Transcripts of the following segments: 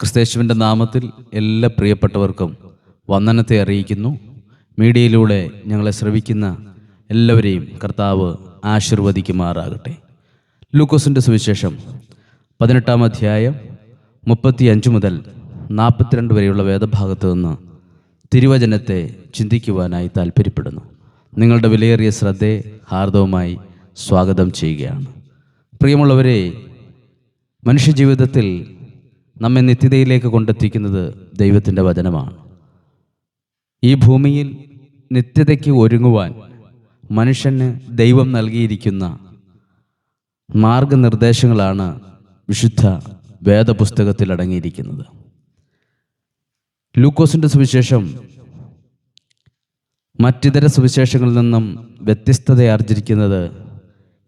ക്രിസ്തേശുവിന്റെ നാമത്തിൽ എല്ലാ പ്രിയപ്പെട്ടവർക്കും വന്ദനത്തെ അറിയിക്കുന്നു. മീഡിയയിലൂടെ ഞങ്ങളെ ശ്രവിക്കുന്ന എല്ലാവരെയും കർത്താവ് ആശീർവദിക്കുമാറാകട്ടെ. ലൂക്കോസിന്റെ സുവിശേഷം പതിനെട്ടാം അധ്യായം മുപ്പത്തി അഞ്ച് മുതൽ നാൽപ്പത്തിരണ്ട് വരെയുള്ള വേദഭാഗത്ത് നിന്ന് തിരുവചനത്തെ ചിന്തിക്കുവാനായി താല്പര്യപ്പെടുന്നു നിങ്ങളുടെ വിലയേറിയ ശ്രദ്ധയെ ഹാർദവുമായി സ്വാഗതം ചെയ്യുകയാണ്. പ്രിയമുള്ളവരെ മനുഷ്യജീവിതത്തിൽ നമ്മെ നിത്യതയിലേക്ക് കൊണ്ടെത്തിക്കുന്നത് ദൈവത്തിന്റെ വചനമാണ്. ഈ ഭൂമിയിൽ നിത്യതയ്ക്ക് ഒരുങ്ങുവാൻ മനുഷ്യന് ദൈവം നൽകിയിരിക്കുന്ന മാർഗനിർദ്ദേശങ്ങളാണ് വിശുദ്ധ വേദപുസ്തകത്തിൽ അടങ്ങിയിരിക്കുന്നത്. ലൂക്കോസിന്റെ സുവിശേഷം മറ്റിതര സുവിശേഷങ്ങളിൽ നിന്നും വ്യത്യസ്തത ആർജിക്കുന്നത്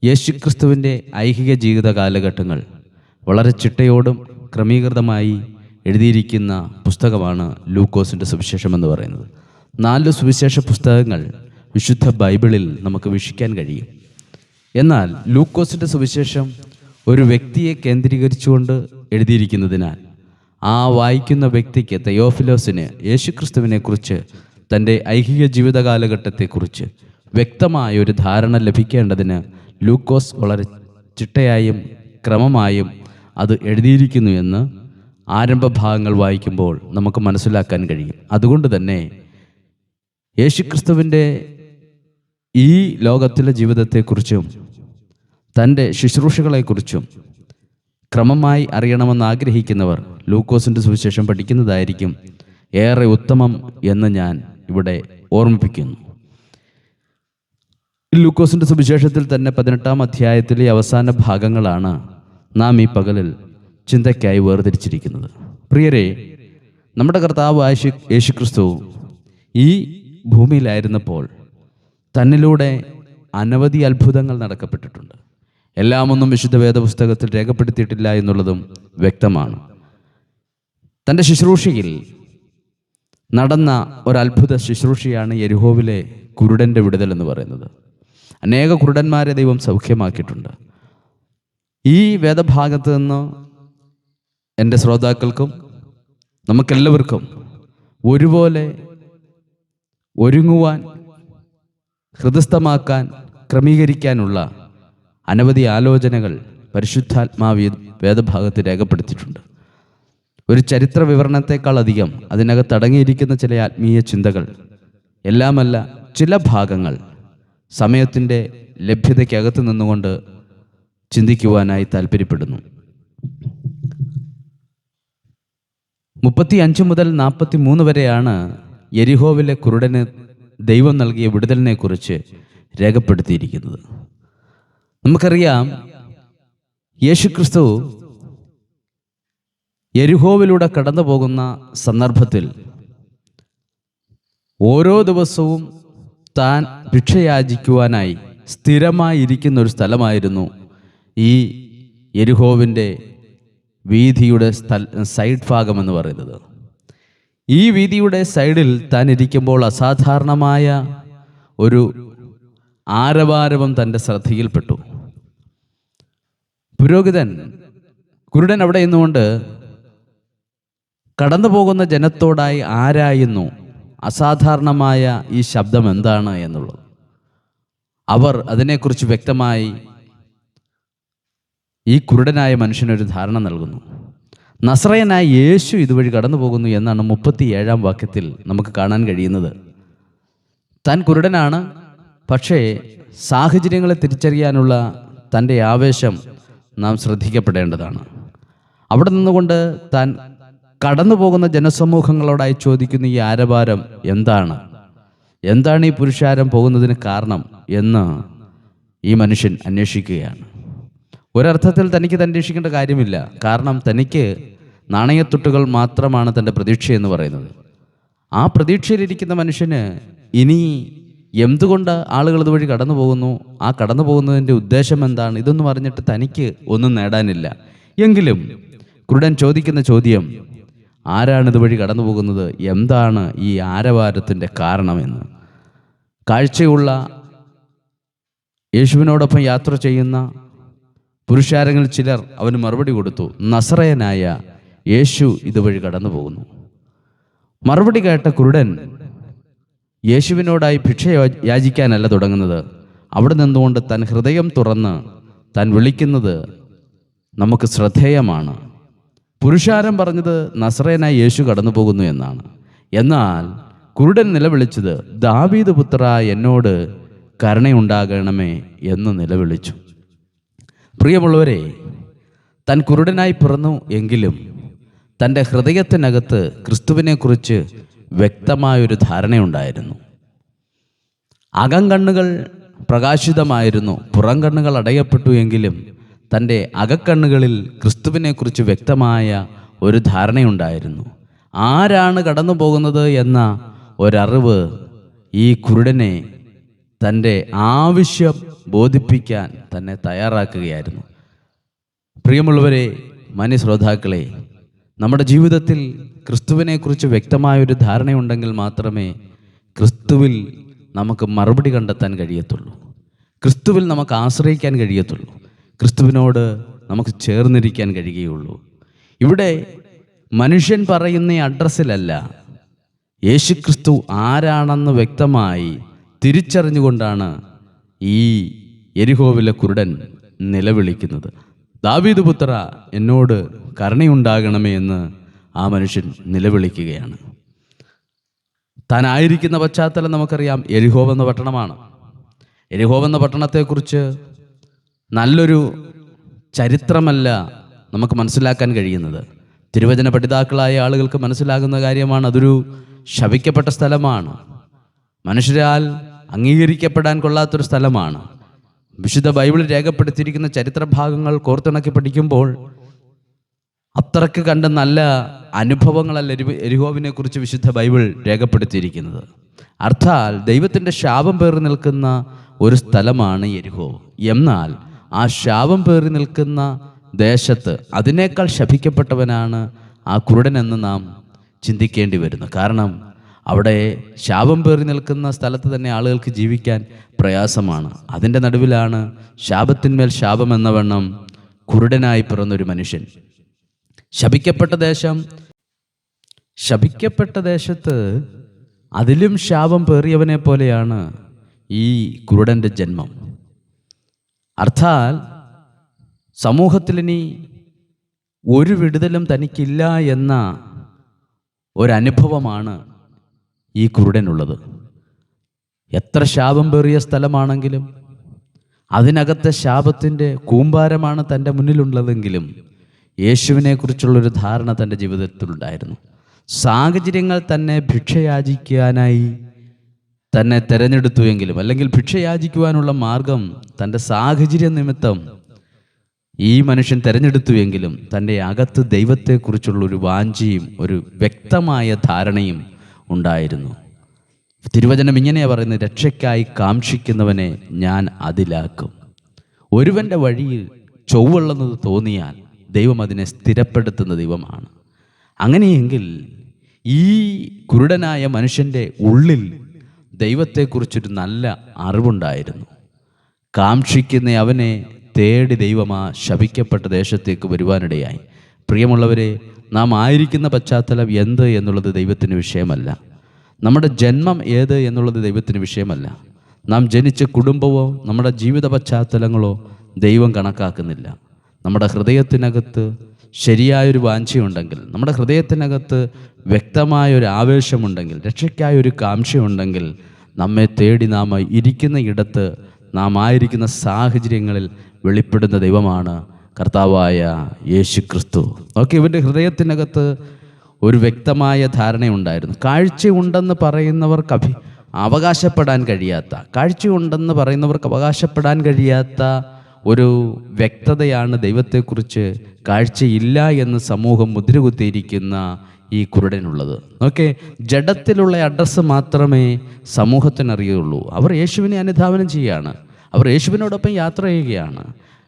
യേശുക്രിസ്തുവിന്റെ ഐഹിക ജീവിത കാലഘട്ടങ്ങൾ വളരെ ചിട്ടയോടും ക്രമീകൃതമായി എഴുതിയിരിക്കുന്ന പുസ്തകമാണ് ലൂക്കോസിന്റെ സുവിശേഷം എന്ന് പറയുന്നത്. നാല് സുവിശേഷ പുസ്തകങ്ങൾ വിശുദ്ധ ബൈബിളിൽ നമുക്ക് വീക്ഷിക്കാൻ കഴിയും. എന്നാൽ ലൂക്കോസിന്റെ സുവിശേഷം ഒരു വ്യക്തിയെ കേന്ദ്രീകരിച്ചുകൊണ്ട് എഴുതിയിരിക്കുന്നതിനാൽ ആ വായിക്കുന്ന വ്യക്തിക്ക് തെയോഫിലോസിന് യേശുക്രിസ്തുവിനെക്കുറിച്ച് തന്റെ ഐഹിക ജീവിതകാലഘട്ടത്തെക്കുറിച്ച് വ്യക്തമായ ഒരു ധാരണ ലഭിക്കേണ്ടതിന് ലൂക്കോസ് വളരെ ചിട്ടയായും ക്രമമായും അത് എഴുതിയിരിക്കുന്നു എന്ന് ആരംഭഭാഗങ്ങൾ വായിക്കുമ്പോൾ നമുക്ക് മനസ്സിലാക്കാൻ കഴിയും. അതുകൊണ്ട് തന്നെ യേശുക്രിസ്തുവിന്റെ ഈ ലോകത്തിലെ ജീവിതത്തെക്കുറിച്ചും തന്റെ ശുശ്രൂഷകളെക്കുറിച്ചും ക്രമമായി അറിയണമെന്ന് ആഗ്രഹിക്കുന്നവർ ലൂക്കോസിന്റെ സുവിശേഷം പഠിക്കുന്നതായിരിക്കും ഏറെ ഉത്തമം എന്ന് ഞാൻ ഇവിടെ ഓർമ്മിപ്പിക്കുന്നു. ലൂക്കോസിന്റെ സുവിശേഷത്തിൽ തന്നെ പതിനെട്ടാം അധ്യായത്തിലെ അവസാന ഭാഗങ്ങളാണ് നാം ഈ പകലിൽ ചിന്തയ്ക്കായി വേർതിരിച്ചിരിക്കുന്നത്. പ്രിയരെ നമ്മുടെ കർത്താവ് യേശു യേശുക്രിസ്തു ഈ ഭൂമിയിലായിരുന്നപ്പോൾ തന്നിലൂടെ അനവധി അത്ഭുതങ്ങൾ നടക്കപ്പെട്ടിട്ടുണ്ട്. എല്ലാമൊന്നും വിശുദ്ധ വേദപുസ്തകത്തിൽ രേഖപ്പെടുത്തിയിട്ടില്ല എന്നുള്ളതും വ്യക്തമാണ്. തന്റെ ശുശ്രൂഷയിൽ നടന്ന ഒരത്ഭുത ശുശ്രൂഷയാണ് യരിഹോവിലെ കുരുടന്റെ വിടുതൽ എന്ന് പറയുന്നത്. അനേക കുരുടന്മാരെ ദൈവം സൗഖ്യമാക്കിയിട്ടുണ്ട്. ഈ വേദഭാഗത്ത് നിന്ന് എന്റെ ശ്രോതാക്കൾക്കും നമുക്കെല്ലാവർക്കും ഒരുപോലെ ഒരുങ്ങുവാൻ ഹൃദസ്ഥമാക്കാൻ ക്രമീകരിക്കാനുള്ള അനവധി ആലോചനകൾ പരിശുദ്ധാത്മാവ് വേദഭാഗത്ത് രേഖപ്പെടുത്തിയിട്ടുണ്ട്. ഒരു ചരിത്ര വിവരണത്തെക്കാൾ അധികം അതിനകത്ത് അടങ്ങിയിരിക്കുന്ന ചില ആത്മീയ ചിന്തകൾ എല്ലാമല്ല ചില ഭാഗങ്ങൾ സമയത്തിന്റെ ലഭ്യതയ്ക്കകത്ത് നിന്നുകൊണ്ട് ചിന്തിക്കുവാനായി താല്പര്യപ്പെടുന്നു മുപ്പത്തി അഞ്ച് മുതൽ നാൽപ്പത്തി മൂന്ന് വരെയാണ് എരിഹോവിലെ കുരുടന് ദൈവം നൽകിയ വിടുതലിനെ കുറിച്ച് രേഖപ്പെടുത്തിയിരിക്കുന്നത്. നമുക്കറിയാം യേശുക്രിസ്തു യെരിഹോവിലൂടെ കടന്നു പോകുന്ന സന്ദർഭത്തിൽ ഓരോ ദിവസവും താൻ ഭിക്ഷയാചിക്കുവാനായി സ്ഥിരമായിരിക്കുന്ന ഒരു സ്ഥലമായിരുന്നു ഈ എരിഹോവിന്റെ വീതിയുടെ സ്ഥല സൈഡ് ഭാഗം എന്ന് പറയുന്നത്. ഈ വീതിയുടെ സൈഡിൽ താൻ ഇരിക്കുമ്പോൾ അസാധാരണമായ ഒരു ആരവാരവം തന്റെ ശ്രദ്ധയിൽപ്പെട്ടു. പുരോഹിതൻ കുരുടൻ അവിടെ നിന്നുകൊണ്ട് കടന്നു പോകുന്ന ജനത്തോടായി ആരായുന്നു? അസാധാരണമായ ഈ ശബ്ദം എന്താണ് എന്നുള്ളത്. അവർ അതിനെക്കുറിച്ച് വ്യക്തമായി ഈ കുരുടനായ മനുഷ്യനൊരു ധാരണ നൽകുന്നു. നസ്രയനായ യേശു ഇതുവഴി കടന്നു പോകുന്നു എന്നാണ് മുപ്പത്തി ഏഴാം വാക്യത്തിൽ നമുക്ക് കാണാൻ കഴിയുന്നത്. താൻ കുരുടനാണ് പക്ഷേ സാഹചര്യങ്ങളെ തിരിച്ചറിയാനുള്ള തന്റെ ആവേശം നാം ശ്രദ്ധിക്കപ്പെടേണ്ടതാണ്. അവിടെ നിന്നുകൊണ്ട് താൻ കടന്നു പോകുന്ന ജനസമൂഹങ്ങളോടായി ചോദിക്കുന്ന ഈ ആരഭാരം എന്താണ്? എന്താണ് ഈ പുരുഷാരം പോകുന്നതിന് കാരണം എന്ന് ഈ മനുഷ്യൻ അന്വേഷിക്കുകയാണ്. ഒരർത്ഥത്തിൽ തനിക്ക് തന്നെ അന്വേഷിക്കേണ്ട കാര്യമില്ല. കാരണം തനിക്ക് നാണയത്തുട്ടുകൾ മാത്രമാണ് തന്റെ പ്രതീക്ഷ എന്ന് പറയുന്നത്. ആ പ്രതീക്ഷയിലിരിക്കുന്ന മനുഷ്യന് ഇനി എന്തുകൊണ്ട് ആളുകൾ ഇതുവഴി കടന്നു പോകുന്നു? ആ കടന്നു പോകുന്നതിന്റെ ഉദ്ദേശം എന്താണ്? ഇതൊന്നും അറിഞ്ഞിട്ട് തനിക്ക് ഒന്നും നേടാനില്ല. എങ്കിലും കുരുടൻ ചോദിക്കുന്ന ചോദ്യം ആരാണ് ഇതുവഴി കടന്നു പോകുന്നത്? എന്താണ് ഈ ആരവാരത്തിന്റെ കാരണമെന്ന്. കാഴ്ചയുള്ള യേശുവിനോടൊപ്പം യാത്ര ചെയ്യുന്ന പുരുഷാരങ്ങളിൽ ചിലർ അവന് മറുപടി കൊടുത്തു നസറയനായ യേശു ഇതുവഴി കടന്നു പോകുന്നു മറുപടി കേട്ട കുരുടൻ യേശുവിനോടായി ഭിക്ഷ യാചിക്കാനല്ല തുടങ്ങുന്നത്. അവിടെ നിന്നുകൊണ്ട് തൻ ഹൃദയം തുറന്ന് താൻ വിളിക്കുന്നത് നമുക്ക് ശ്രദ്ധേയമാണ്. പുരുഷാരം പറഞ്ഞത് നസറേനായി യേശു കടന്നു പോകുന്നു എന്നാണ്. എന്നാൽ കുരുടൻ നിലവിളിച്ചത് ദാവീദ് പുത്ര എന്നോട് കരുണയുണ്ടാകണമേ എന്ന് നിലവിളിച്ചു. പ്രിയമുള്ളവരെ തൻ കുരുടനായി പിറന്നു എങ്കിലും തന്റെ ഹൃദയത്തിനകത്ത് ക്രിസ്തുവിനെക്കുറിച്ച് വ്യക്തമായൊരു ധാരണയുണ്ടായിരുന്നു. അകം കണ്ണുകൾ പ്രകാശിതമായിരുന്നു പുറം കണ്ണുകൾ അടയപ്പെട്ടു എങ്കിലും തന്റെ അകക്കണ്ണുകളിൽ ക്രിസ്തുവിനെക്കുറിച്ച് വ്യക്തമായ ഒരു ധാരണയുണ്ടായിരുന്നു. ആരാണ് കടന്നു പോകുന്നത് എന്ന ഒരറിവ് ഈ കുരുടനെ തന്റെ ആവശ്യം ബോധിപ്പിക്കാൻ തന്നെ തയ്യാറാക്കുകയായിരുന്നു. പ്രിയമുള്ളവരെ മാന്യ ശ്രോതാക്കളെ നമ്മുടെ ജീവിതത്തിൽ ക്രിസ്തുവിനെക്കുറിച്ച് വ്യക്തമായൊരു ധാരണയുണ്ടെങ്കിൽ മാത്രമേ ക്രിസ്തുവിൽ നമുക്ക് മറുപടി കണ്ടെത്താൻ കഴിയത്തുള്ളൂ. ക്രിസ്തുവിൽ നമുക്ക് ആശ്രയിക്കാൻ കഴിയത്തുള്ളൂ. ക്രിസ്തുവിനോട് നമുക്ക് ചേർന്നിരിക്കാൻ കഴിയുകയുള്ളൂ. ഇവിടെ മനുഷ്യൻ പറയുന്ന അഡ്രസ്സിലല്ല യേശു ക്രിസ്തു ആരാണെന്ന് വ്യക്തമായി തിരിച്ചറിഞ്ഞുകൊണ്ടാണ് ഈ എരിഹോവിലെ കുരുടൻ നിലവിളിക്കുന്നത്. ദാവീദ് പുത്ര എന്നോട് കരുണയുണ്ടാകണമേ എന്ന് ആ മനുഷ്യൻ നിലവിളിക്കുകയാണ്. താനായിരിക്കുന്ന പശ്ചാത്തലം നമുക്കറിയാം. എരിഹോവ് എന്ന പട്ടണമാണ്. എരിഹോവ് എന്ന പട്ടണത്തെക്കുറിച്ച് നല്ലൊരു ചരിത്രമല്ല നമുക്ക് മനസ്സിലാക്കാൻ കഴിയുന്നത്. തിരുവചന പഠിതാക്കളായ ആളുകൾക്ക് മനസ്സിലാകുന്ന കാര്യമാണ്. അതൊരു ശപിക്കപ്പെട്ട സ്ഥലമാണ്. മനുഷ്യരാൽ അംഗീകരിക്കപ്പെടാൻ കൊള്ളാത്തൊരു സ്ഥലമാണ്. വിശുദ്ധ ബൈബിളിൽ രേഖപ്പെടുത്തിയിരിക്കുന്ന ചരിത്രഭാഗങ്ങൾ കോർത്തിണക്കി പഠിക്കുമ്പോൾ അത്രയ്ക്ക് കണ്ട നല്ല അനുഭവങ്ങളല്ല എരി- എരിഹോവിനെ കുറിച്ച് വിശുദ്ധ ബൈബിൾ രേഖപ്പെടുത്തിയിരിക്കുന്നത്. അർത്ഥാൽ ദൈവത്തിന്റെ ശാപം പേറി നിൽക്കുന്ന ഒരു സ്ഥലമാണ് എരിഹോ. എന്നാൽ ആ ശാപം പേറി നിൽക്കുന്ന ദേശത്ത് അതിനേക്കാൾ ശപിക്കപ്പെട്ടവനാണ് ആ കുരുടനെന്ന് നാം ചിന്തിക്കേണ്ടി വരുന്നു. കാരണം അവിടെ ശാപം പേറി നിൽക്കുന്ന സ്ഥലത്ത് തന്നെ ആളുകൾക്ക് ജീവിക്കാൻ പ്രയാസമാണ്. അതിന്റെ നടുവിലാണ് ശാപത്തിന്മേൽ ശാപം എന്ന വണ്ണം കുരുടനായി പിറന്നൊരു മനുഷ്യൻ. ശപിക്കപ്പെട്ട ദേശം ശപിക്കപ്പെട്ട ദേശത്ത് അതിലും ശാപം പേറിയവനെ പോലെയാണ് ഈ കുരുടന്റെ ജന്മം. അർത്ഥാൽ സമൂഹത്തിലിനി ഒരു വിടുതലും തനിക്കില്ല എന്ന ഒരനുഭവമാണ് ഈ കുരുടനുള്ളത്. എത്ര ശാപം പേറിയ സ്ഥലമാണെങ്കിലും അതിനകത്തെ ശാപത്തിന്റെ കൂമ്പാരമാണ് തന്റെ മുന്നിലുള്ളതെങ്കിലും യേശുവിനെക്കുറിച്ചുള്ളൊരു ധാരണ തന്റെ ജീവിതത്തിലുണ്ടായിരുന്നു. സാഹചര്യങ്ങൾ തന്നെ ഭിക്ഷയാചിക്കാനായി തന്നെ തിരഞ്ഞെടുത്തുവെങ്കിലും അല്ലെങ്കിൽ ഭിക്ഷയാചിക്കുവാനുള്ള മാർഗം തന്റെ സാഹചര്യ നിമിത്തം ഈ മനുഷ്യൻ തിരഞ്ഞെടുത്തുവെങ്കിലും തന്റെ അകത്ത് ദൈവത്തെക്കുറിച്ചുള്ള ഒരു വാഞ്ചിയും ഒരു വ്യക്തമായ ധാരണയും ഉണ്ടായിരുന്നു. തിരുവചനം ഇങ്ങനെയാണ് പറയുന്നത് രക്ഷയ്ക്കായി കാക്ഷിക്കുന്നവനെ ഞാൻ അതിലാക്കും. ഒരുവന്റെ വഴിയിൽ ചൊവ്വുള്ളെന്നത് തോന്നിയാൽ ദൈവം അതിനെ സ്ഥിരപ്പെടുത്തുന്ന ദൈവമാണ്. അങ്ങനെയെങ്കിൽ ഈ കുരുടനായ മനുഷ്യന്റെ ഉള്ളിൽ ദൈവത്തെക്കുറിച്ചൊരു നല്ല അറിവുണ്ടായിരുന്നു. കാക്ഷിക്കുന്ന അവനെ തേടി ദൈവമാ ശപിക്കപ്പെട്ട ദേശത്തേക്ക് വരുവാനിടയായി. പ്രിയമുള്ളവരെ നാം ആയിരിക്കുന്ന പശ്ചാത്തലം എന്ത് എന്നുള്ളത് ദൈവത്തിന് വിഷയമല്ല. നമ്മുടെ ജന്മം ഏത് എന്നുള്ളത് ദൈവത്തിന് വിഷയമല്ല. നാം ജനിച്ച കുടുംബമോ നമ്മുടെ ജീവിത പശ്ചാത്തലങ്ങളോ ദൈവം കണക്കാക്കുന്നില്ല. നമ്മുടെ ഹൃദയത്തിനകത്ത് ശരിയായൊരു വാഞ്ചയുണ്ടെങ്കിൽ നമ്മുടെ ഹൃദയത്തിനകത്ത് വ്യക്തമായൊരു ആവേശമുണ്ടെങ്കിൽ രക്ഷയ്ക്കായൊരു കാംക്ഷയുണ്ടെങ്കിൽ നമ്മെ തേടി നാം ഇരിക്കുന്ന ഇടത്ത് നാം ആയിരിക്കുന്ന സാഹചര്യങ്ങളിൽ വെളിപ്പെടുന്ന ദൈവമാണ് കർത്താവായ യേശു ക്രിസ്തു ഓക്കെ ഇവന്റെ ഹൃദയത്തിനകത്ത് ഒരു വ്യക്തമായ ധാരണയുണ്ടായിരുന്നു. കാഴ്ചയുണ്ടെന്ന് പറയുന്നവർക്ക് അഭി അവകാശപ്പെടാൻ കഴിയാത്ത കാഴ്ചയുണ്ടെന്ന് പറയുന്നവർക്ക് അവകാശപ്പെടാൻ കഴിയാത്ത ഒരു വ്യക്തതയാണ് ദൈവത്തെക്കുറിച്ച് കാഴ്ചയില്ല എന്ന് സമൂഹം മുദ്രകുത്തിയിരിക്കുന്ന ഈ കുരുടനുള്ളത്. ഓക്കെ ജഡത്തിലുള്ള അഡ്രസ്സ് മാത്രമേ സമൂഹത്തിനറിയുള്ളൂ. അവർ യേശുവിനെ അനുധാവനം ചെയ്യുകയാണ് അവർ യേശുവിനോടൊപ്പം യാത്ര ചെയ്യുകയാണ്.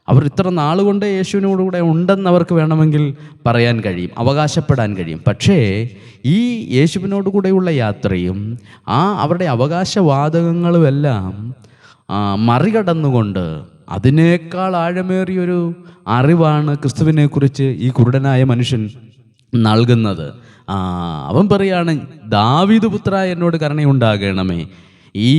അവർ ഇത്ര നാളുകൊണ്ട് യേശുവിനോടുകൂടെ ഉണ്ടെന്ന് അവർക്ക് വേണമെങ്കിൽ പറയാൻ കഴിയും അവകാശപ്പെടാൻ കഴിയും. പക്ഷേ ഈ യേശുവിനോടുകൂടെയുള്ള യാത്രയും ആ അവരുടെ അവകാശവാതകങ്ങളുമെല്ലാം മറികടന്നുകൊണ്ട് അതിനേക്കാൾ ആഴമേറിയൊരു അറിവാണ് ക്രിസ്തുവിനെക്കുറിച്ച് ഈ കുരുടനായ മനുഷ്യൻ നൽകുന്നത്. അവൻ പറയാണ് ദാവീദ് പുത്ര എന്നോട് കരുണയുണ്ടാകണമേ. ഈ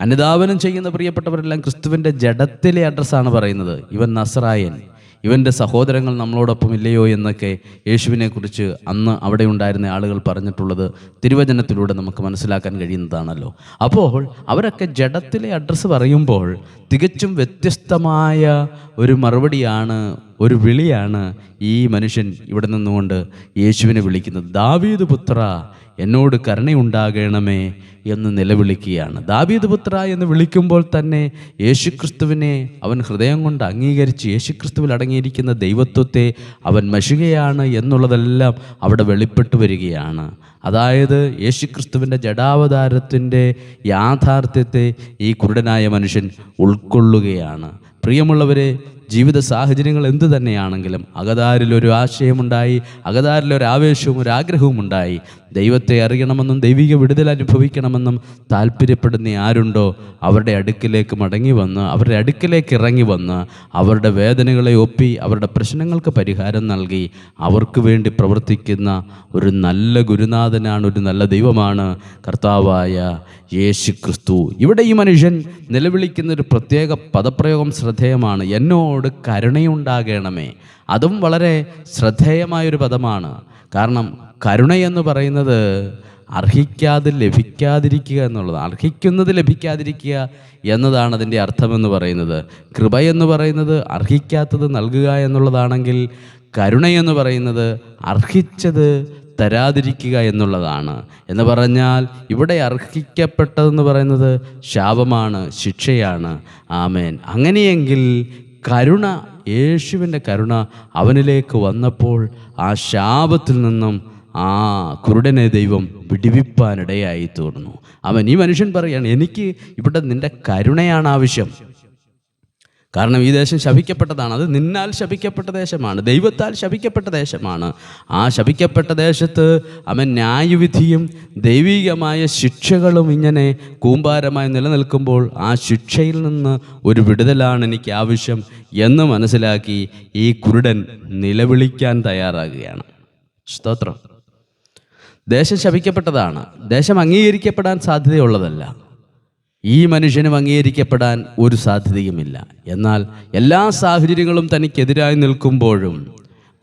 അനുധാവനം ചെയ്യുന്ന പ്രിയപ്പെട്ടവരെല്ലാം ക്രിസ്തുവിന്റെ ജഡത്തിലെ അഡ്രസ്സാണ് പറയുന്നത്. ഇവൻ നസറായൻ ഇവന്റെ സഹോദരങ്ങൾ നമ്മളോടൊപ്പം ഇല്ലയോ എന്നൊക്കെ യേശുവിനെക്കുറിച്ച് അന്ന് അവിടെ ഉണ്ടായിരുന്ന ആളുകൾ പറഞ്ഞിട്ടുള്ളത് തിരുവചനത്തിലൂടെ നമുക്ക് മനസ്സിലാക്കാൻ കഴിയുന്നതാണല്ലോ. അപ്പോൾ അവരൊക്കെ ജഡത്തിലെ അഡ്രസ്സ് പറയുമ്പോൾ തികച്ചും വ്യത്യസ്തമായ ഒരു മറുപടിയാണ് ഒരു വിളിയാണ് ഈ മനുഷ്യൻ ഇവിടെ നിന്നുകൊണ്ട് യേശുവിനെ വിളിക്കുന്നത്. ദാവീദ് പുത്ര എന്നോട് കരുണയുണ്ടാകണമേ എന്ന് നിലവിളിക്കുകയാണ്. ദാബീദ് പുത്ര എന്ന് വിളിക്കുമ്പോൾ തന്നെ യേശുക്രിസ്തുവിനെ അവൻ ഹൃദയം കൊണ്ട് അംഗീകരിച്ച് യേശുക്രിസ്തുവിൽ അടങ്ങിയിരിക്കുന്ന ദൈവത്വത്തെ അവൻ മഷികയാണ് എന്നുള്ളതെല്ലാം അവിടെ വെളിപ്പെട്ടു വരികയാണ്. അതായത് യേശുക്രിസ്തുവിന്റെ ജഡാവതാരത്തിന്റെ യാഥാർത്ഥ്യത്തെ ഈ കുരുടനായ മനുഷ്യൻ ഉൾക്കൊള്ളുകയാണ്. പ്രിയമുള്ളവരെ ജീവിത സാഹചര്യങ്ങൾ എന്തു തന്നെയാണെങ്കിലും അകതാരിലൊരു ആശയമുണ്ടായി അകതാരിലൊരു ആവേശവും ഒരു ആഗ്രഹവും ഉണ്ടായി. ദൈവത്തെ അറിയണമെന്നും ദൈവിക വിടുതൽ അനുഭവിക്കണമെന്നും താല്പര്യപ്പെടുന്ന ആരുണ്ടോ അവരുടെ അടുക്കിലേക്ക് മടങ്ങി വന്ന് അവരുടെ അടുക്കിലേക്ക് ഇറങ്ങി വന്ന് അവരുടെ വേദനകളെ ഒപ്പി അവരുടെ പ്രശ്നങ്ങൾക്ക് പരിഹാരം നൽകി അവർക്ക് വേണ്ടി പ്രവർത്തിക്കുന്ന ഒരു നല്ല ഗുരുനാഥനാണ് ഒരു നല്ല ദൈവമാണ് കർത്താവായ യേശു ക്രിസ്തു ഇവിടെ ഈ മനുഷ്യൻ നിലവിളിക്കുന്ന ഒരു പ്രത്യേക പദപ്രയോഗം ശ്രദ്ധേയമാണ്. എന്നോട് കരുണയുണ്ടാകണമേ. അതും വളരെ ശ്രദ്ധേയമായൊരു പദമാണ്. കാരണം കരുണ എന്ന് പറയുന്നത് അർഹിക്കാതെ ലഭിക്കാതിരിക്കുക എന്നുള്ളതാണ്. അർഹിക്കുന്നത് ലഭിക്കാതിരിക്കുക എന്നതാണ് അതിന്റെ അർത്ഥമെന്ന് പറയുന്നത്. കൃപ എന്ന് പറയുന്നത് അർഹിക്കാത്തത് നൽകുക എന്നുള്ളതാണെങ്കിൽ കരുണയെന്ന് പറയുന്നത് അർഹിച്ചത് തരാതിരിക്കുക എന്നുള്ളതാണ്. എന്ന് പറഞ്ഞാൽ ഇവിടെ അർഹിക്കപ്പെട്ടതെന്ന് പറയുന്നത് ശാപമാണ് ശിക്ഷയാണ്. ആമേൻ. അങ്ങനെയെങ്കിൽ കരുണ യേശുവിന്റെ കരുണ അവനിലേക്ക് വന്നപ്പോൾ ആ ശാപത്തിൽ നിന്നും ആ കുരുടനെ ദൈവം വിടിവിപ്പാനിടയായി തീർന്നു. അവൻ ഈ മനുഷ്യൻ പറയാണ് എനിക്ക് ഇവിടെ നിന്റെ കരുണയാണ് ആവശ്യം. കാരണം ഈ ദേശം ശപിക്കപ്പെട്ടതാണ്. അത് നിന്നാൽ ശപിക്കപ്പെട്ട ദേശമാണ്. ദൈവത്താൽ ശപിക്കപ്പെട്ട ദേശമാണ്. ആ ശപിക്കപ്പെട്ട ദേശത്ത് അവൻ ന്യായവിധിയും ദൈവികമായ ശിക്ഷകളും ഇങ്ങനെ കൂമ്പാരമായി നിലനിൽക്കുമ്പോൾ ആ ശിക്ഷയിൽ നിന്ന് ഒരു വിടുതലാണ് എനിക്ക് ആവശ്യം എന്ന് മനസ്സിലാക്കി ഈ കുരുടൻ നിലവിളിക്കാൻ തയ്യാറാകുകയാണ്. സ്തോത്രം. ദേശം ശപിക്കപ്പെട്ടതാണ്. ദേശം അംഗീകരിക്കപ്പെടാൻ സാധ്യതയുള്ളതല്ല. ഈ മനുഷ്യനും അംഗീകരിക്കപ്പെടാൻ ഒരു സാധ്യതയുമില്ല. എന്നാൽ എല്ലാ സാഹചര്യങ്ങളും തനിക്കെതിരായി നിൽക്കുമ്പോഴും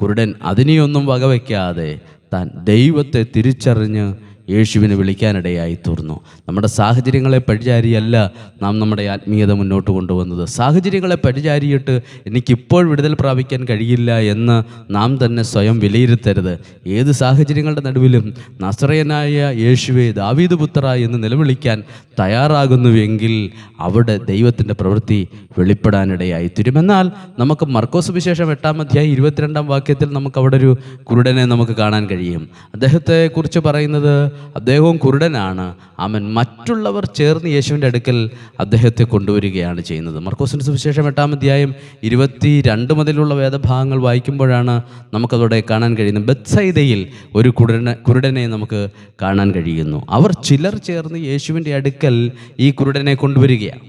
കുരുടൻ അതിനെയൊന്നും വകവയ്ക്കാതെ താൻ ദൈവത്തെ തിരിച്ചറിഞ്ഞ് യേശുവിനെ വിളിക്കാനിടയായി തീർന്നു. നമ്മുടെ സാഹചര്യങ്ങളെ പരിചാരിയല്ല നാം നമ്മുടെ ആത്മീയത മുന്നോട്ട് കൊണ്ടുവന്നത്. സാഹചര്യങ്ങളെ പരിചാരിയിട്ട് എനിക്കിപ്പോൾ വിടുതൽ പ്രാപിക്കാൻ കഴിയില്ല എന്ന് നാം തന്നെ സ്വയം വിലയിരുത്തരുത്. ഏത് സാഹചര്യങ്ങളുടെ നടുവിലും നസ്രയനായ യേശുവെ ദാവീദ് പുത്ര എന്ന് നിലവിളിക്കാൻ തയ്യാറാകുന്നുവെങ്കിൽ അവിടെ ദൈവത്തിന്റെ പ്രവൃത്തി വെളിപ്പെടാനിടയായി തീരുമെന്നാൽ നമുക്ക് മർക്കോസ് വിശേഷം എട്ടാം അധ്യായം ഇരുപത്തിരണ്ടാം വാക്യത്തിൽ നമുക്ക് അവിടെ ഒരു കുരുടനെ നമുക്ക് കാണാൻ കഴിയും. അദ്ദേഹത്തെക്കുറിച്ച് പറയുന്നത് അദ്ദേഹവും കുരുടനാണ്. അവൻ മറ്റുള്ളവർ ചേർന്ന് യേശുവിന്റെ അടുക്കൽ അദ്ദേഹത്തെ കൊണ്ടുവരികയാണ് ചെയ്യുന്നത്. മർക്കോസിന്റെ സുവിശേഷം എട്ടാം അധ്യായം ഇരുപത്തി രണ്ട് മുതലുള്ള വേദഭാഗങ്ങൾ വായിക്കുമ്പോഴാണ് നമുക്കതോടെ കാണാൻ കഴിയുന്നത്. ബത്സൈദയിൽ ഒരു കുരുടനെ കുരുടനെ നമുക്ക് കാണാൻ കഴിയുന്നു. അവർ ചിലർ ചേർന്ന് യേശുവിന്റെ അടുക്കൽ ഈ കുരുടനെ കൊണ്ടുവരികയാണ്.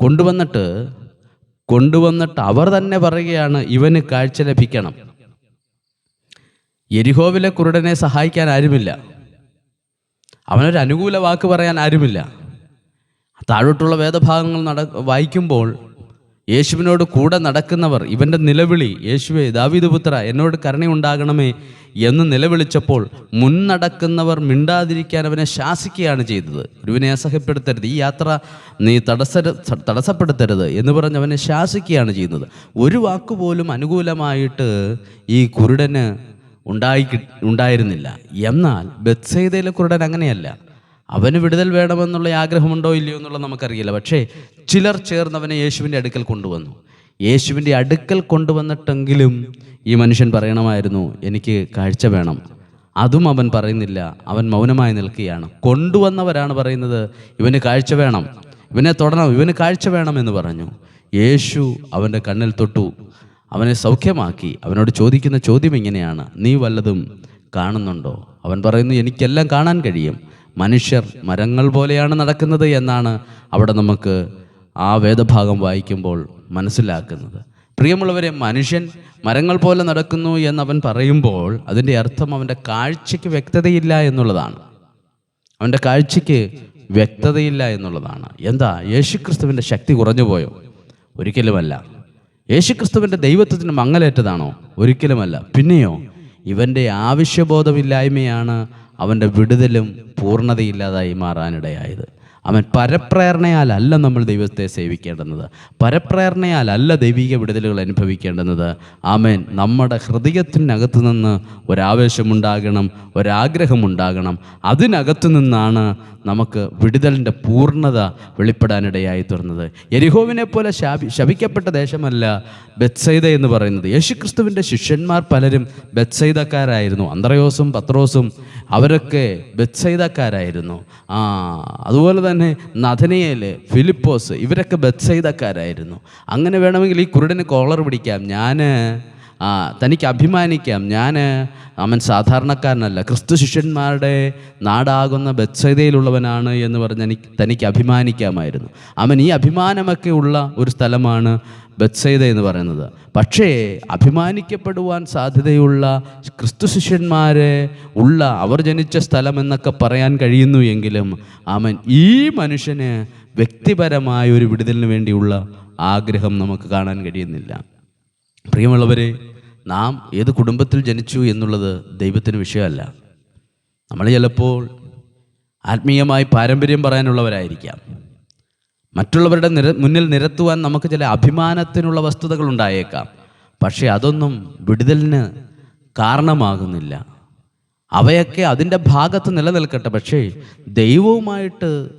കൊണ്ടുവന്നിട്ട് കൊണ്ടുവന്നിട്ട് അവർ തന്നെ പറയുകയാണ് ഇവന് കാഴ്ച ലഭിക്കണം. എരിഹോവിലെ കുരുടനെ സഹായിക്കാൻ ആരുമില്ല. അവനൊരു അനുകൂല വാക്ക് പറയാൻ ആരുമില്ല. താഴോട്ടുള്ള വേദഭാഗങ്ങൾ നട വായിക്കുമ്പോൾ യേശുവിനോട് കൂടെ നടക്കുന്നവർ ഇവന്റെ നിലവിളി യേശുവെ ദാവീദ് പുത്ര എന്നോട് കരുണയുണ്ടാകണമേ എന്ന് നിലവിളിച്ചപ്പോൾ മുൻ നടക്കുന്നവർ മിണ്ടാതിരിക്കാൻ അവനെ ശാസിക്കുകയാണ് ചെയ്തത്. ഗുരുവിനെ അസഹ്യപ്പെടുത്തരുത് ഈ യാത്ര നീ തടസ്സ തടസ്സപ്പെടുത്തരുത് എന്ന് പറഞ്ഞ് അവനെ ശാസിക്കുകയാണ് ചെയ്യുന്നത്. ഒരു വാക്കുപോലും അനുകൂലമായിട്ട് ഈ കുരുടന് ഉണ്ടായി ഉണ്ടായിരുന്നില്ല. എന്നാൽ ബത്സൈദയിലെ കുരുടൻ അങ്ങനെയല്ല. അവന് വിടുതൽ വേണമെന്നുള്ള ആഗ്രഹമുണ്ടോ ഇല്ലയോ എന്നുള്ളത് നമുക്കറിയില്ല. പക്ഷേ ചിലർ ചേർന്നവനെ യേശുവിന്റെ അടുക്കൽ കൊണ്ടുവന്നു. യേശുവിന്റെ അടുക്കൽ കൊണ്ടുവന്നിട്ടെങ്കിലും ഈ മനുഷ്യൻ പറയണമായിരുന്നു എനിക്ക് കാഴ്ച വേണം. അതും അവൻ പറയുന്നില്ല. അവൻ മൗനമായി നിൽക്കുകയാണ്. കൊണ്ടുവന്നവരാണ് പറയുന്നത് ഇവന് കാഴ്ച വേണം. ഇവനെ തൊടണം. ഇവന് കാഴ്ച വേണം എന്ന് പറഞ്ഞു. യേശു അവന്റെ കണ്ണിൽ തൊട്ടു. അവനെ സൗഖ്യമാക്കി. അവനോട് ചോദിക്കുന്ന ചോദ്യം ഇങ്ങനെയാണ്. നീ വല്ലതും കാണുന്നുണ്ടോ? അവൻ പറയുന്നു എനിക്കെല്ലാം കാണാൻ കഴിയും. മനുഷ്യർ മരങ്ങൾ പോലെയാണ് നടക്കുന്നത് എന്നാണ് അവിടെ നമുക്ക് ആ വേദഭാഗം വായിക്കുമ്പോൾ മനസ്സിലാക്കുന്നത്. പ്രിയമുള്ളവരെ മനുഷ്യൻ മരങ്ങൾ പോലെ നടക്കുന്നു എന്നവൻ പറയുമ്പോൾ അതിന്റെ അർത്ഥം അവന്റെ കാഴ്ചയ്ക്ക് വ്യക്തതയില്ല എന്നുള്ളതാണ്. അവന്റെ കാഴ്ചയ്ക്ക് വ്യക്തതയില്ല എന്നുള്ളതാണ്. എന്താ? യേശുക്രിസ്തുവിന്റെ ശക്തി കുറഞ്ഞു പോയോ ഒരിക്കലുമല്ല. യേശുക്രിസ്തുവിന്റെ ദൈവത്വത്തിന് മങ്ങലേറ്റതാണോ ഒരിക്കലുമല്ല. പിന്നെയോ ഇവന്റെ ആവശ്യബോധമില്ലായ്മയാണ് അവന്റെ വിടുതലും പൂർണതയില്ലാതായി മാറാനിടയായത്. അവൻ പരപ്രേരണയാലല്ല നമ്മൾ ദൈവത്തെ സേവിക്കേണ്ടുന്നത്. പരപ്രേരണയാലല്ല ദൈവിക വിടുതലുകൾ അനുഭവിക്കേണ്ടുന്നത്. ആമേൻ. നമ്മുടെ ഹൃദയത്തിനകത്തു നിന്ന് ഒരാവേശമുണ്ടാകണം ഒരാഗ്രഹമുണ്ടാകണം. അതിനകത്തു നിന്നാണ് നമുക്ക് വിടുതലിന്റെ പൂർണത വെളിപ്പെടാനിടയായി തീർന്നത്. എരിഹോവിനെ പോലെ ശാപി ശപിക്കപ്പെട്ട ദേശമല്ല ബെത്സൈദ എന്ന് പറയുന്നത്. യേശുക്രിസ്തുവിന്റെ ശിഷ്യന്മാർ പലരും ബെത്സൈദക്കാരായിരുന്നു അന്ത്രയോസും പത്രോസും അവരൊക്കെ ബെത്സൈദക്കാരായിരുന്നു ആ അതുപോലെ തന്നെ നഥനിയേൽ ഫിലിപ്പോസ് ഇവരൊക്കെ ബെത്സൈദക്കാരായിരുന്നു അങ്ങനെ വേണമെങ്കിൽ ഈ കുരുടന് കോളർ പിടിക്കാം. ഞാൻ തനിക്ക് അഭിമാനിക്കാം. ഞാൻ അവൻ സാധാരണക്കാരനല്ല. ക്രിസ്തു ശിഷ്യന്മാരുടെ നാടാകുന്ന ബത്സൈതയിലുള്ളവനാണ് എന്ന് പറഞ്ഞ് എനിക്ക് തനിക്ക് അഭിമാനിക്കാമായിരുന്നു. അവൻ ഈ അഭിമാനമൊക്കെ ഉള്ള ഒരു സ്ഥലമാണ് ബത്സൈത എന്ന് പറയുന്നത്. പക്ഷേ അഭിമാനിക്കപ്പെടുവാൻ സാധ്യതയുള്ള ക്രിസ്തു ശിഷ്യന്മാരെ ഉള്ള അവർ ജനിച്ച സ്ഥലം എന്നൊക്കെ പറയാൻ കഴിയുന്നു എങ്കിലും അവൻ ഈ മനുഷ്യന് വ്യക്തിപരമായ ഒരു വിടുതലിന് വേണ്ടിയുള്ള ആഗ്രഹം നമുക്ക് കാണാൻ കഴിയുന്നില്ല. പ്രിയമുള്ളവരെ നാം ഏത് കുടുംബത്തിൽ ജനിച്ചു എന്നുള്ളത് ദൈവത്തിന് വിഷയമല്ല. നമ്മൾ ചിലപ്പോൾ ആത്മീയമായി പാരമ്പര്യം പറയാനുള്ളവരായിരിക്കാം. മറ്റുള്ളവരുടെ നിര മുന്നിൽ നിരത്തുവാൻ നമുക്ക് ചില അഭിമാനത്തിനുള്ള വസ്തുതകൾ ഉണ്ടായേക്കാം. പക്ഷേ അതൊന്നും വിടുതലിന് കാരണമാകുന്നില്ല. അവയൊക്കെ അതിന്റെ ഭാഗത്ത് നിലനിൽക്കട്ടെ. പക്ഷേ ദൈവവുമായിട്ട്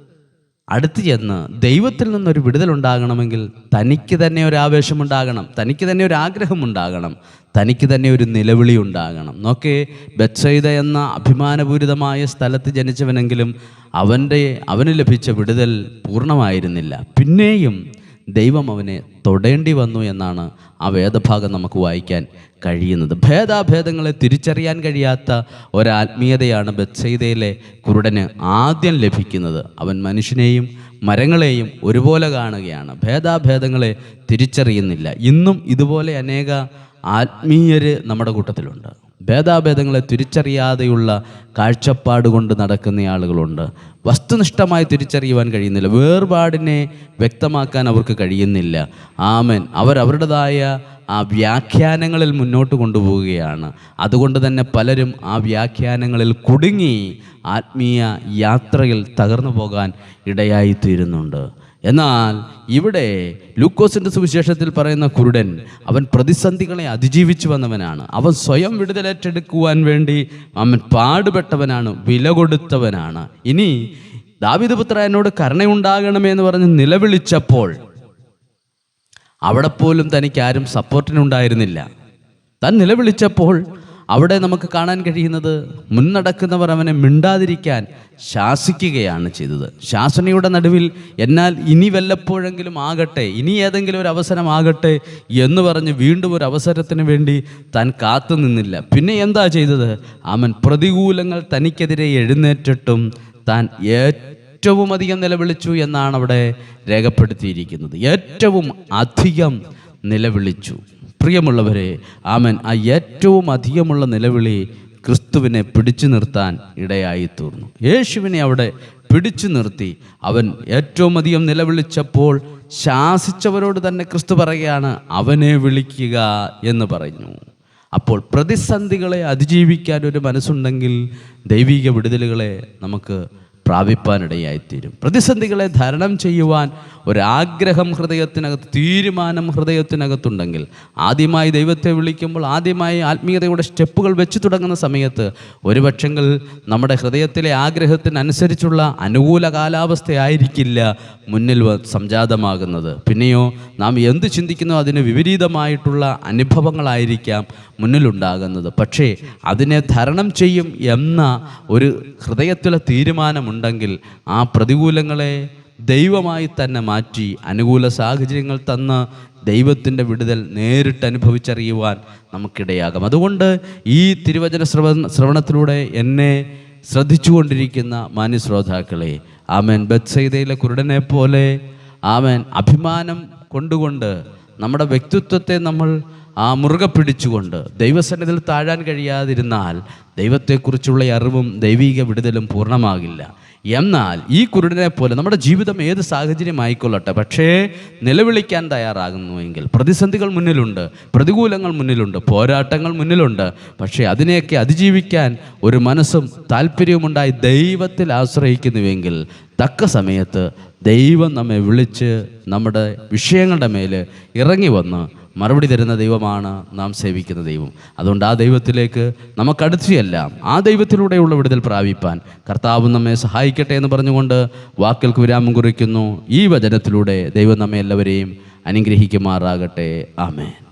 അടുത്ത് ചെന്ന് ദൈവത്തിൽ നിന്നൊരു വിടുതലുണ്ടാകണമെങ്കിൽ തനിക്ക് തന്നെ ഒരു ആവേശമുണ്ടാകണം തനിക്ക് തന്നെ ഒരു ആഗ്രഹമുണ്ടാകണം തനിക്ക് തന്നെ ഒരു നിലവിളി ഉണ്ടാകണം. നോക്കേ ബത്സൈദ എന്ന അഭിമാനപൂരിതമായ സ്ഥലത്ത് ജനിച്ചവനെങ്കിലും അവന്റെ അവന് ലഭിച്ച വിടുതൽ പൂർണമായിരുന്നില്ല. പിന്നെയും ദൈവം അവനെ തൊടേണ്ടി വന്നു എന്നാണ് ആ വേദഭാഗം നമുക്ക് വായിക്കാൻ കഴിയുന്നത്. ഭേദാഭേദങ്ങളെ തിരിച്ചറിയാൻ കഴിയാത്ത ഒരാത്മീയതയാണ് ബത്സൈദയിലെ കുരുടന് ആദ്യം ലഭിക്കുന്നത്. അവൻ മനുഷ്യനെയും മരങ്ങളെയും ഒരുപോലെ കാണുകയാണ്. ഭേദാഭേദങ്ങളെ തിരിച്ചറിയുന്നില്ല. ഇന്നും ഇതുപോലെ അനേക ആത്മീയര് നമ്മുടെ കൂട്ടത്തിലുണ്ട്. ഭേദാഭേദങ്ങളെ തിരിച്ചറിയാതെയുള്ള കാഴ്ചപ്പാട് കൊണ്ട് നടക്കുന്ന ആളുകളുണ്ട്. വസ്തുനിഷ്ഠമായി തിരിച്ചറിയുവാൻ കഴിയുന്നില്ല. വേർപാടിനെ വ്യക്തമാക്കാൻ അവർക്ക് കഴിയുന്നില്ല. ആമൻ. അവരവരുടേതായ ആ വ്യാഖ്യാനങ്ങളിൽ മുന്നോട്ട് കൊണ്ടുപോവുകയാണ്. അതുകൊണ്ട് തന്നെ പലരും ആ വ്യാഖ്യാനങ്ങളിൽ കുടുങ്ങി ആത്മീയ യാത്രയിൽ തകർന്നു പോകാൻ ഇടയായിത്തീരുന്നുണ്ട്. എന്നാൽ ഇവിടെ ലൂക്കോസിന്റെ സുവിശേഷത്തിൽ പറയുന്ന കുരുടൻ അവൻ പ്രതിസന്ധികളെ അതിജീവിച്ചു വന്നവനാണ്. അവൻ സ്വയം വിടുതലേറ്റെടുക്കുവാൻ വേണ്ടി അവൻ പാടുപെട്ടവനാണ് വില കൊടുത്തവനാണ്. ഇനി ദാവിദ് പുത്ര എന്നോട് കരുണയുണ്ടാകണമേ എന്ന് പറഞ്ഞ് നിലവിളിച്ചപ്പോൾ അവിടെ പോലും തനിക്ക് ആരും സപ്പോർട്ടിനുണ്ടായിരുന്നില്ല താൻ നിലവിളിച്ചപ്പോൾ അവിടെ നമുക്ക് കാണാൻ കഴിയുന്നത് മുന്നടക്കുന്നവർ അവനെ മിണ്ടാതിരിക്കാൻ ശാസിക്കുകയാണ് ചെയ്തത്. ശാസനയുടെ നടുവിൽ എന്നാൽ ഇനി വല്ലപ്പോഴെങ്കിലും ആകട്ടെ ഇനി ഏതെങ്കിലും ഒരു അവസരമാകട്ടെ എന്ന് പറഞ്ഞ് വീണ്ടും ഒരു അവസരത്തിന് വേണ്ടി താൻ കാത്തു നിന്നില്ല. പിന്നെ എന്താ ചെയ്തത്? അവൻ പ്രതികൂലങ്ങൾ തനിക്കെതിരെ എഴുന്നേറ്റിട്ടും താൻ ഏറ്റവും അധികം നിലവിളിച്ചു എന്നാണ് അവിടെ രേഖപ്പെടുത്തിയിരിക്കുന്നത്. ഏറ്റവും അധികം നിലവിളിച്ചു. പ്രിയമുള്ളവരെ ആമൻ. ആ ഏറ്റവും അധികമുള്ള നിലവിളി ക്രിസ്തുവിനെ പിടിച്ചു നിർത്താൻ ഇടയായി തീർന്നു യേശുവിനെ അവിടെ പിടിച്ചു നിർത്തി. അവൻ ഏറ്റവും അധികം നിലവിളിച്ചപ്പോൾ ശാസിച്ചവരോട് തന്നെ ക്രിസ്തു പറയുകയാണ് അവനെ വിളിക്കുക എന്ന് പറഞ്ഞു. അപ്പോൾ പ്രതിസന്ധികളെ അതിജീവിക്കാൻ ഒരു മനസ്സുണ്ടെങ്കിൽ ദൈവിക വിടുതലുകളെ നമുക്ക് പ്രാപിപ്പാനിടയായിത്തീരും. പ്രതിസന്ധികളെ ധരണം ചെയ്യുവാൻ ഒരാഗ്രഹം ഹൃദയത്തിനകത്ത് തീരുമാനം ഹൃദയത്തിനകത്തുണ്ടെങ്കിൽ ആദ്യമായി ദൈവത്തെ വിളിക്കുമ്പോൾ ആദ്യമായി ആത്മീയതയുടെ സ്റ്റെപ്പുകൾ വെച്ച് തുടങ്ങുന്ന സമയത്ത് ഒരുപക്ഷെങ്കിൽ നമ്മുടെ ഹൃദയത്തിലെ ആഗ്രഹത്തിനനുസരിച്ചുള്ള അനുകൂല കാലാവസ്ഥയായിരിക്കില്ല മുന്നിൽ സംജാതമാകുന്നത്. പിന്നെയോ നാം എന്ത് ചിന്തിക്കുന്നോ അതിന് വിപരീതമായിട്ടുള്ള അനുഭവങ്ങളായിരിക്കാം മുന്നിലുണ്ടാകുന്നത്. പക്ഷേ അതിനെ ധരണം ചെയ്യും എന്ന ഒരു ഹൃദയത്തിലെ തീരുമാനമുണ്ടെങ്കിൽ ആ പ്രതികൂലങ്ങളെ ദൈവമായി തന്നെ മാറ്റി അനുകൂല സാഹചര്യങ്ങൾ തന്ന് ദൈവത്തിന്റെ വിടുതൽ നേരിട്ട് അനുഭവിച്ചറിയുവാൻ നമുക്കിടയാകും. അതുകൊണ്ട് ഈ തിരുവചന ശ്രവ ശ്രവണത്തിലൂടെ എന്നെ ശ്രദ്ധിച്ചുകൊണ്ടിരിക്കുന്ന മാന്യശ്രോതാക്കളെ ആമേൻ. ബത്സൈതയിലെ കുരുടനെ പോലെ ആമേൻ. അഭിമാനം കൊണ്ടുകൊണ്ട് നമ്മുടെ വ്യക്തിത്വത്തെ നമ്മൾ ആ മുറുകെ പിടിച്ചുകൊണ്ട് ദൈവസന്നിധിയിൽ താഴാൻ കഴിയാതിരുന്നാൽ ദൈവത്തെക്കുറിച്ചുള്ള അറിവും ദൈവിക വിടുതലും പൂർണമാകില്ല. എന്നാൽ ഈ കുരുടനെ പോലെ നമ്മുടെ ജീവിതം ഏത് സാഹചര്യമായിക്കൊള്ളട്ടെ പക്ഷേ നിലവിളിക്കാൻ തയ്യാറാകുന്നുവെങ്കിൽ പ്രതിസന്ധികൾ മുന്നിലുണ്ട് പ്രതികൂലങ്ങൾ മുന്നിലുണ്ട് പോരാട്ടങ്ങൾ മുന്നിലുണ്ട്. പക്ഷേ അതിനെയൊക്കെ അതിജീവിക്കാൻ ഒരു മനസ്സും താല്പര്യവുമുണ്ടായി ദൈവത്തിൽ ആശ്രയിക്കുന്നുവെങ്കിൽ തക്ക സമയത്ത് ദൈവം നമ്മെ വിളിച്ച് നമ്മുടെ വിഷയങ്ങളുടെ മേൽ ഇറങ്ങി വന്ന് മറുപടി തരുന്ന ദൈവമാണ് നാം സേവിക്കുന്ന ദൈവം. അതുകൊണ്ട് ആ ദൈവത്തിലേക്ക് നമുക്കടുത്തിയല്ല ആ ദൈവത്തിലൂടെയുള്ള വിടുതൽ പ്രാപിപ്പാൻ കർത്താവ് നമ്മെ സഹായിക്കട്ടെ എന്ന് പറഞ്ഞുകൊണ്ട് വാക്കുകൾക്ക് വിരാമം കുറിക്കുന്നു ഈ വചനത്തിലൂടെ ദൈവം നമ്മെ എല്ലാവരെയും അനുഗ്രഹിക്കുമാറാകട്ടെ. ആമേൻ.